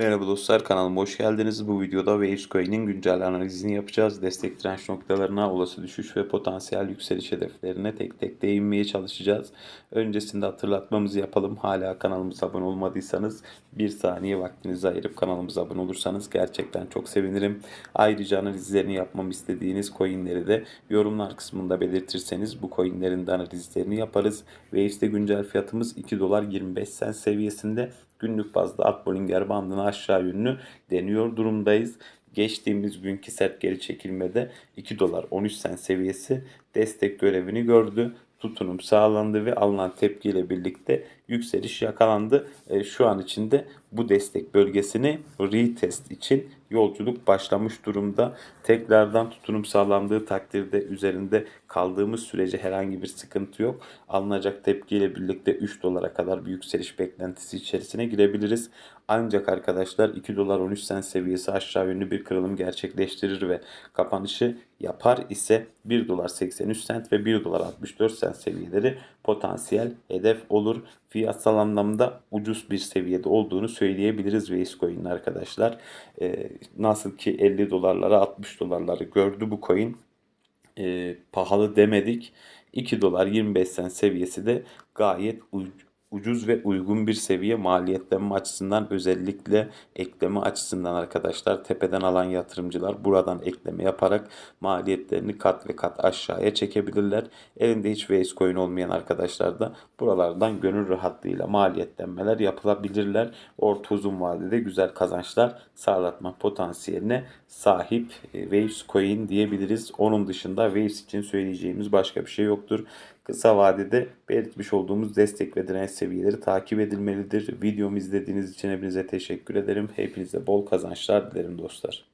Merhaba dostlar kanalıma hoş geldiniz. Bu videoda Waves Coin'in güncel analizini yapacağız. Destek direnç noktalarına, olası düşüş ve potansiyel yükseliş hedeflerine tek tek değinmeye çalışacağız. Öncesinde hatırlatmamızı yapalım. Hala kanalımıza abone olmadıysanız bir saniye vaktinizi ayırıp kanalımıza abone olursanız gerçekten çok sevinirim. Ayrıca analizlerini yapmam istediğiniz coinleri de yorumlar kısmında belirtirseniz bu coinlerin de analizlerini yaparız. Waves'te güncel fiyatımız 2 dolar 25 sen seviyesinde günlük bazda alt Bollinger bandını aşağı yönlü deniyor durumdayız. Geçtiğimiz günkü sert geri çekilmede 2 dolar 13 sen seviyesi destek görevini gördü. Tutunum sağlandı ve alınan tepkiyle birlikte yükseliş yakalandı. E, şu an içinde bu destek bölgesini retest için yolculuk başlamış durumda. Tekrardan tutunum sağlandığı takdirde üzerinde kaldığımız sürece herhangi bir sıkıntı yok. Alınacak tepkiyle birlikte 3 dolara kadar bir yükseliş beklentisi içerisine girebiliriz. Ancak arkadaşlar 2 dolar 13 sen seviyesi aşağı yönlü bir kırılım gerçekleştirir ve kapanışı yapar ise 1 dolar 83 sent ve 1 dolar 64 sent seviyeleri potansiyel hedef olur. Fiyatsal anlamda ucuz bir seviyede olduğunu söyleyebiliriz Waze Coin'in arkadaşlar. Ee, nasıl ki 50 dolarlara 60 dolarları gördü bu coin. Ee, pahalı demedik. 2 dolar 25 sent seviyesi de gayet ucuz ve uygun bir seviye maliyetlenme açısından özellikle ekleme açısından arkadaşlar tepeden alan yatırımcılar buradan ekleme yaparak maliyetlerini kat ve kat aşağıya çekebilirler. Elinde hiç Waze coin olmayan arkadaşlar da buralardan gönül rahatlığıyla maliyetlenmeler yapılabilirler. Orta uzun vadede güzel kazançlar sağlatma potansiyeline sahip e, Waves coin diyebiliriz. Onun dışında Waves için söyleyeceğimiz başka bir şey yoktur. Kısa vadede belirtmiş olduğumuz destek ve direnç seviyeleri takip edilmelidir. Videomu izlediğiniz için hepinize teşekkür ederim. Hepinize bol kazançlar dilerim dostlar.